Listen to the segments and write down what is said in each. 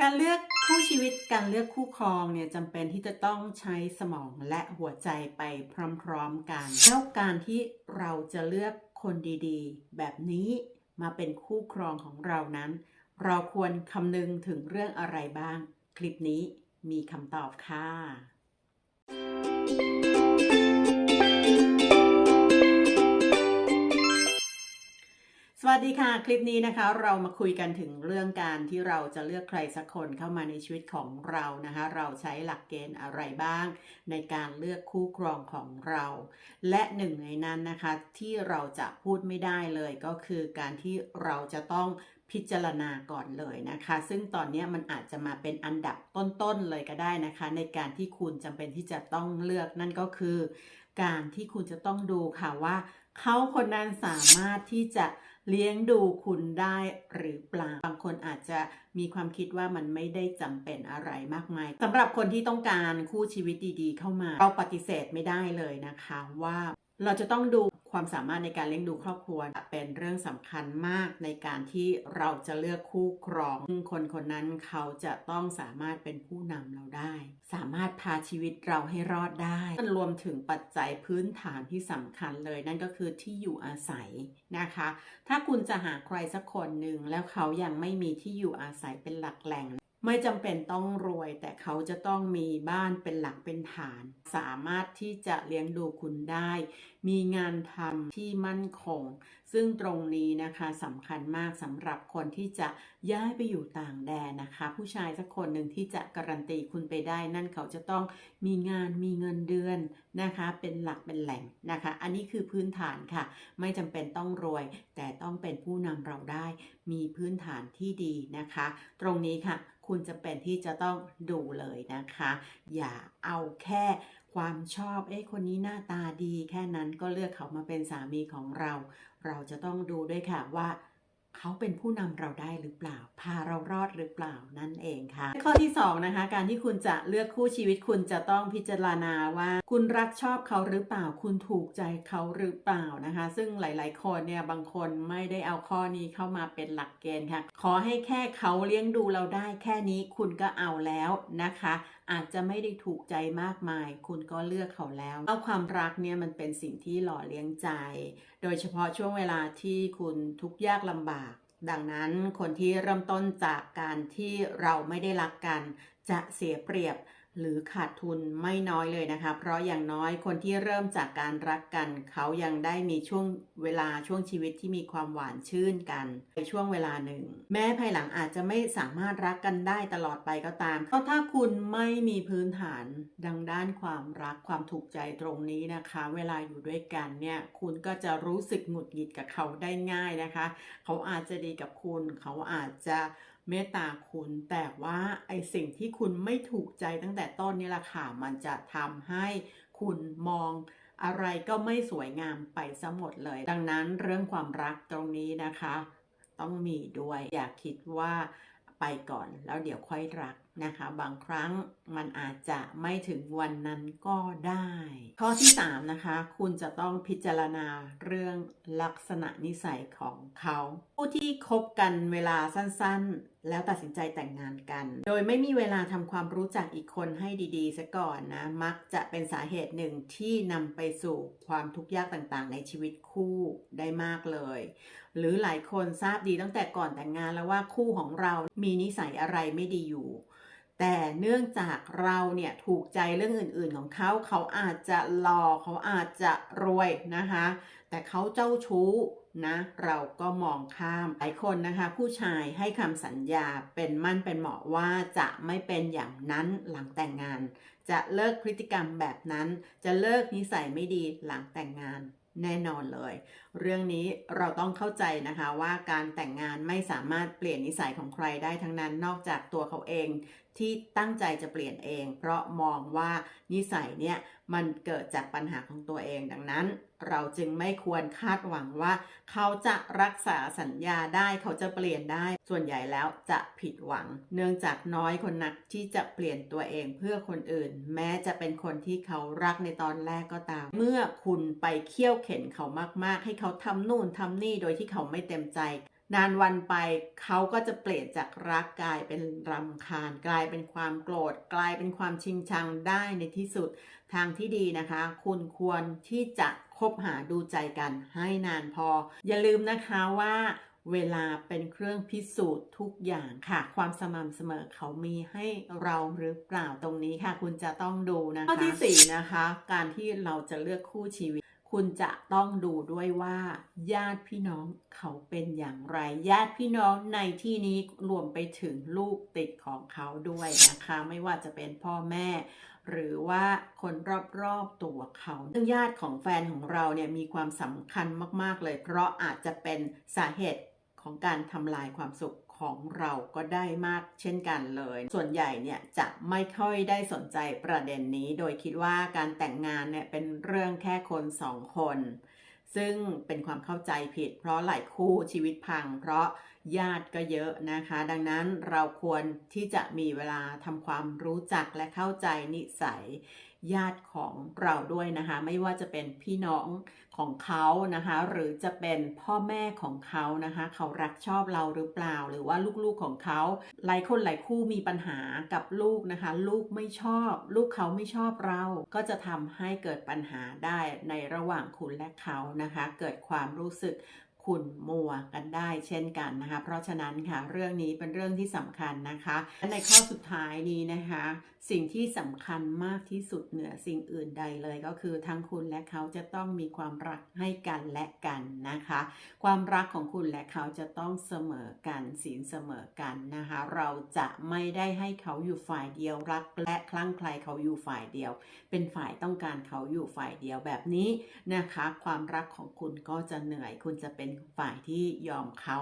การเลือกคู่ชีวิตการเลือกคู่ครองเนี่ยจำเป็นที่จะต้องใช้สมองและหัวใจไปพร้อมๆกันแล้วการที่เราจะเลือกคนดีๆ แบบนี้มาเป็นคู่ครองของเรานั้น เราควรคำนึงถึงเรื่องอะไรบ้าง คลิปนี้มีคำตอบค่ะ ดีค่ะ คลิปนี้นะคะ เรามาคุยกันถึงเรื่องการที่เราจะเลือกใครสักคนเข้ามาในชีวิตของเรานะคะ เราใช้หลักเกณฑ์อะไรบ้าง ในการเลือกคู่ครองของเรา และหนึ่งในนั้นนะคะ ที่เราจะพูดไม่ได้เลยก็คือการที่เราจะต้องพิจารณาก่อนเลยนะคะ ซึ่งตอนนี้มันอาจจะมาเป็นอันดับต้นๆเลยก็ได้นะคะ ในการที่คุณจำเป็นที่จะต้องเลือกนั่นก็คือ การที่คุณจะต้องดูค่ะว่าเขาคนนั้นสามารถที่จะ เลี้ยงดูคุณได้หรือเปล่า บางคนอาจจะมีความคิดว่ามันไม่ได้จำเป็นอะไรมากมายสำหรับคนที่ต้องการคู่ชีวิตดีๆ เข้ามา เราปฏิเสธไม่ได้เลยนะคะว่า เราจะต้องดูความสามารถในการเลี้ยงดูครอบครัวเป็นเรื่องสำคัญมากในการที่เราจะเลือกคู่ครองคนคนนั้นเขาจะต้องสามารถเป็นผู้นำเราได้ สามารถพาชีวิตเราให้รอดได้รวมถึงปัจจัยพื้นฐานที่สำคัญเลย นั่นก็คือที่อยู่อาศัยนะคะ ถ้าคุณจะหาใครสักคนหนึ่งแล้วเขายังไม่มีที่อยู่อาศัยเป็นหลักแหล่ง ไม่จำเป็นต้องรวย แต่เขาจะต้องมีบ้านเป็นหลักเป็นฐาน สามารถที่จะเลี้ยงดูคุณได้ มีงานทำที่มั่นคง ซึ่งตรงนี้นะคะสำคัญมากสำหรับคนที่จะย้ายไปอยู่ต่างแดนนะคะ ผู้ชายสักคนหนึ่งที่จะการันตีคุณไปได้ นั่นเขาจะต้องมีงานมีเงินเดือนนะคะ เป็นหลักเป็นแหล่งนะคะ อันนี้คือพื้นฐานค่ะ ไม่จำเป็นต้องรวย แต่ต้องเป็นผู้นำเราได้ มีพื้นฐานที่ดีนะคะ ตรงนี้ค่ะคุณจะเป็นที่จะต้องดูเลยนะคะ อย่าเอาแค่ความชอบ เอ้คนนี้หน้าตาดีแค่นั้นก็เลือกเขามาเป็นสามีของเรา เราจะต้องดูด้วยค่ะว่า เขาเป็นผู้นำเราได้หรือเปล่า พาเรารอดหรือเปล่านั่นเองค่ะ ข้อที่2นะคะ การที่คุณจะเลือกคู่ชีวิตคุณจะต้องพิจารณาว่า คุณรักชอบเขาหรือเปล่า คุณถูกใจเขาหรือเปล่านะคะ ซึ่งหลาย ๆ คนเนี่ยบางคนไม่ได้เอาข้อนี้เข้ามาเป็นหลักเกณฑ์ค่ะ ขอให้แค่เขาเลี้ยงดูเราได้แค่นี้คุณก็เอาแล้วนะคะ อาจจะไม่ได้ถูกใจมากมาย คุณก็เลือกเขาแล้ว เอาความรักเนี่ยมันเป็นสิ่งที่หล่อเลี้ยงใจ โดยเฉพาะช่วงเวลาที่คุณทุกข์ยากลำบาก ดังนั้นคนที่เริ่มต้นจากการที่เราไม่ได้รักกัน จะเสียเปรียบ หรือขาดทุนไม่น้อยเลยนะคะ เพราะอย่างน้อยคนที่เริ่มจากการรักกัน เขายังได้มีช่วงเวลาช่วงชีวิตที่มีความหวานชื่นกันในช่วงเวลาหนึ่ง แม้ภายหลังอาจจะไม่สามารถรักกันได้ตลอดไปก็ตามเพราะถ้าคุณไม่มีพื้นฐานดังด้านความรักความถูกใจตรงนี้นะคะ เวลาอยู่ด้วยกันเนี่ยคุณก็จะรู้สึกหงุดหงิดกับเขาได้ง่ายนะคะ เขาอาจจะดีกับคุณ เขาอาจจะเมตตาคุณ แต่ว่าไอสิ่งที่คุณไม่ถูกใจตั้งแต่ต้นนี่แหละค่ะ มันจะทำให้คุณมองอะไรก็ไม่สวยงามไปซะหมดเลย ดังนั้นเรื่องความรักตรงนี้นะคะ ต้องมีด้วย อย่าคิดว่าไปก่อนแล้วเดี๋ยวค่อยรักนะคะ บางครั้งมันอาจจะไม่ถึงวันนั้นก็ได้ ข้อที่3นะคะ คุณจะต้องพิจารณาเรื่องลักษณะนิสัยของเขา ผู้ที่คบกันเวลาสั้นๆ แล้วตัดสินใจแต่งงานกัน โดยไม่มีเวลาทำความรู้จักอีกคนให้ดีๆซะก่อนนะ มักจะเป็นสาเหตุหนึ่งที่นำไปสู่ความทุกข์ยากต่างๆ ในชีวิตคู่ได้มากเลย หรือหลายคนทราบดีตั้งแต่ก่อนแต่งงานแล้วว่าคู่ของเรามีนิสัยอะไรไม่ดีอยู่ แต่เนื่องจากเราเนี่ยถูกใจเรื่องอื่นๆของเขา เขาอาจจะหล่อเขาอาจจะรวยนะคะ แต่เขาเจ้าชู้ นะเราก็มองข้ามหลายคนนะคะ ผู้ชายให้คำสัญญาเป็นมั่นเป็นเหมาะว่าจะไม่เป็นอย่างนั้นหลังแต่งงาน จะเลิกพฤติกรรมแบบนั้น จะเลิกนิสัยไม่ดีหลังแต่งงานแน่นอนเลย เรื่องนี้เราต้องเข้าใจนะคะว่าการแต่งงานไม่สามารถเปลี่ยนนิสัยของใครได้ทั้งนั้นนอกจากตัวเขาเองที่ตั้งใจจะเปลี่ยนเอง เพราะมองว่านิสัยเนี่ยมันเกิดจากปัญหาของตัวเองดังนั้น เราจึงไม่ควรคาดหวังว่า เขาจะรักษาสัญญาได้เขาจะเปลี่ยนได้ ส่วนใหญ่แล้วจะผิดหวัง เนื่องจากน้อยคนนักที่จะเปลี่ยนตัวเองเพื่อคนอื่น แม้จะเป็นคนที่เขารักในตอนแรกก็ตาม เมื่อคุณไปเคี่ยวเข็นเขามาก ๆ ให้เขาทำนู่นทำนี่โดยที่เขาไม่เต็มใจ นานวันไปเขาก็จะเปลี่ยนจากรักกลายเป็นรำคาญ กลายเป็นความโกรธ กลายเป็นความชิงชังได้ในที่สุด ทางที่ดีนะคะ คุณควรที่จะคบหาดูใจกันให้นานพอ อย่าลืมนะคะว่าเวลาเป็นเครื่องพิสูจน์ทุกอย่างค่ะ ความสม่ำเสมอเขามีให้เราหรือเปล่าตรงนี้ค่ะ คุณจะต้องดูนะคะข้อที่สี่นะคะ การที่เราจะเลือกคู่ชีวิต คุณจะต้องดูด้วยว่า ญาติพี่น้องเขาเป็นอย่างไร ญาติพี่น้องในที่นี้รวมไปถึงลูกติดของเขาด้วยนะคะ ไม่ว่าจะเป็นพ่อแม่ หรือว่าคนรอบๆตัวเขาเรื่งญาติของแฟนของเราเนี่ยมีความสำคัญมากๆเลย เพราะอาจจะเป็นสาเหตุของการทำลายความสุข ของเราก็ได้มากเช่นกันเลย ส่วนใหญ่เนี่ยจะไม่ค่อยได้สนใจประเด็นนี้ โดยคิดว่าการแต่งงานเนี่ยเป็นเรื่องแค่คนสองคน ซึ่งเป็นความเข้าใจผิด เพราะหลายคู่ชีวิตพัง เพราะญาติก็เยอะนะคะ ดังนั้นเราควรที่จะมีเวลาทำความรู้จักและเข้าใจนิสัย ญาติของเราด้วยนะคะ ไม่ว่าจะเป็นพี่น้องของเขานะคะ หรือจะเป็นพ่อแม่ของเขานะคะ เขารักชอบเราหรือเปล่า หรือว่าลูกๆของเขาหลายคนหลายคู่มีปัญหากับลูกนะคะ ลูกไม่ชอบ ลูกเขาไม่ชอบเรา ก็จะทำให้เกิดปัญหาได้ในระหว่างคุณและเขานะคะ เกิดความรู้สึก ขุ่นมัวกันได้เช่นกันนะคะ เพราะฉะนั้นค่ะเรื่องนี้เป็นเรื่องที่สำคัญนะคะและในข้อสุดท้ายนี้นะคะ สิ่งที่สำคัญมากที่สุดเหนือสิ่งอื่นใดเลยก็คือทั้งคุณและเขาจะต้องมีความรักให้กันและกันนะคะ ความรักของคุณและเขาจะต้องเสมอกันศีลเสมอกันนะคะ เราจะไม่ได้ให้เขาอยู่ฝ่ายเดียวรักและคลั่งไคล้เขาอยู่ฝ่ายเดียว เป็นฝ่ายต้องการเขาอยู่ฝ่ายเดียวแบบนี้นะคะ ความรักของคุณก็จะเหนื่อยคุณจะเป็นฝ่ายที่ยอมเขา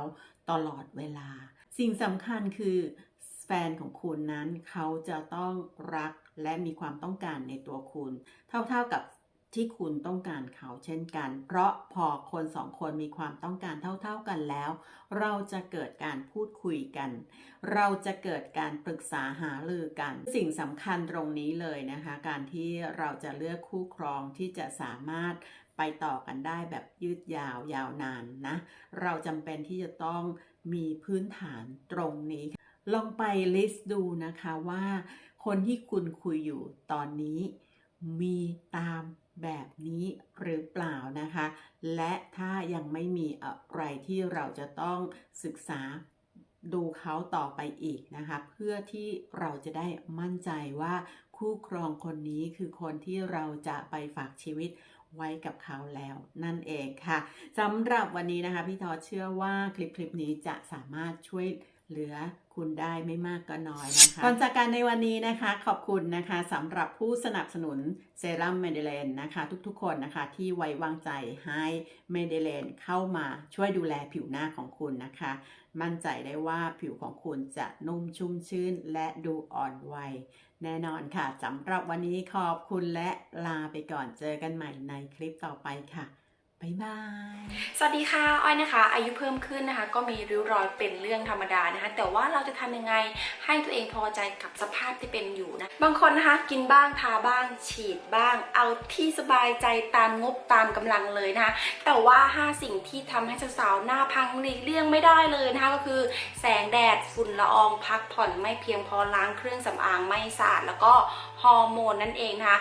ตลอดเวลา สิ่งสำคัญคือแฟนของคุณนั้นเขาจะต้องรักและมีความต้องการในตัวคุณ เท่าๆกับที่คุณต้องการเขาเช่นกัน เพราะพอคนสองคนมีความต้องการเท่า ๆกันแล้ว เราจะเกิดการพูดคุยกัน เราจะเกิดการปรึกษาหารือกัน สิ่งสำคัญตรงนี้เลยนะคะ การที่เราจะเลือกคู่ครองที่จะสามารถ ไปต่อกันได้แบบยืดยาวยาวนานนะ เราจำเป็นที่จะต้องมีพื้นฐานตรงนี้ ลองไปลิสต์ดูนะคะว่า คนที่คุณคุยอยู่ตอนนี้ มีตามแบบนี้หรือเปล่านะคะ และถ้ายังไม่มีอะไรที่เราจะต้องศึกษาดูเขาต่อไปอีกนะคะ เพื่อที่เราจะได้มั่นใจว่าคู่ครองคนนี้คือคนที่เราจะไปฝากชีวิต ไว้กับเขาแล้วนั่นเองค่ะสำหรับวันนี้นะคะ พี่ทอเชื่อว่าคลิปคลิปนี้จะสามารถช่วย เหลือคุณได้ไม่มากก็น้อยนะคะก่อนจากการในวันนี้นะคะ ขอบคุณนะคะสำหรับผู้สนับสนุนเซรั่มเมเดเลนนะคะ ทุกๆคนนะคะที่ไว้วางใจให้เมเดเลนเข้ามาช่วยดูแลผิวหน้าของคุณนะคะ มั่นใจได้ว่าผิวของคุณจะนุ่มชุ่มชื่นและดูอ่อนวัยแน่นอนค่ะสำหรับวันนี้ขอบคุณและลาไปก่อนเจอกันใหม่ในคลิปต่อไปค่ะ บายบาย สวัสดีค่ะ อ้อยนะคะ อายุเพิ่มขึ้นนะคะ ก็มีริ้วรอยเป็นเรื่องธรรมดานะคะ แต่ว่าเราจะทำยังไงให้ตัวเองพอใจกับสภาพที่เป็นอยู่นะ บางคนนะคะ กินบ้าง ทาบ้าง ฉีดบ้าง เอาที่สบายใจตามงบตามกำลังเลยนะคะ แต่ว่า 5 สิ่งที่ทำให้สาวๆหน้าพังหลีกเลี่ยงไม่ได้เลยนะคะ ก็คือแสงแดด ฝุ่นละออง พักผ่อนไม่เพียงพอ ล้างเครื่องสำอางไม่สะอาด แล้วก็ฮอร์โมนนั่นเองนะคะ